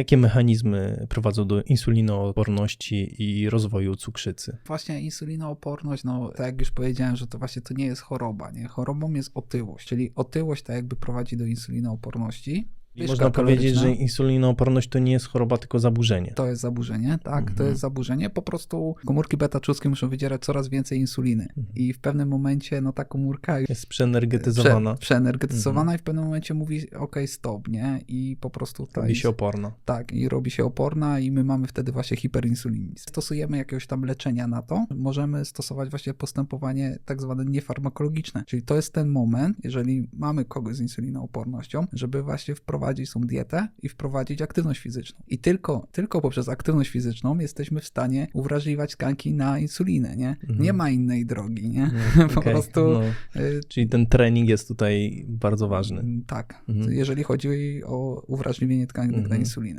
Jakie mechanizmy prowadzą do insulinooporności i rozwoju cukrzycy? Właśnie insulinooporność, no tak jak już powiedziałem, że to właśnie to nie jest choroba, nie? Chorobą jest otyłość, czyli otyłość tak jakby prowadzi do insulinooporności. I można powiedzieć, że insulinooporność to nie jest choroba, tylko zaburzenie. To jest zaburzenie, tak, to Mhm. jest zaburzenie. Po prostu komórki beta-czuskie muszą wydzierać coraz więcej insuliny Mhm. i w pewnym momencie no ta komórka Jest przeenergetyzowana, Prze, przeenergetyzowana Mhm. i w pewnym momencie mówi ok, stop, nie? I po prostu ta robi się oporna. Tak, i robi się oporna i my mamy wtedy właśnie hiperinsulinizm. Stosujemy jakiegoś tam leczenia na to, możemy stosować właśnie postępowanie tak zwane niefarmakologiczne, czyli to jest ten moment, jeżeli mamy kogoś z insulinoopornością, żeby właśnie wprowadzić tą dietę i wprowadzić aktywność fizyczną. I tylko, tylko poprzez aktywność fizyczną jesteśmy w stanie uwrażliwiać tkanki na insulinę, nie? Mhm. Nie ma innej drogi, nie? No, Po prostu no. y, Czyli ten trening jest tutaj bardzo ważny. Mm, Tak, Mhm. jeżeli chodzi o uwrażliwienie tkanek Mhm. na insulinę.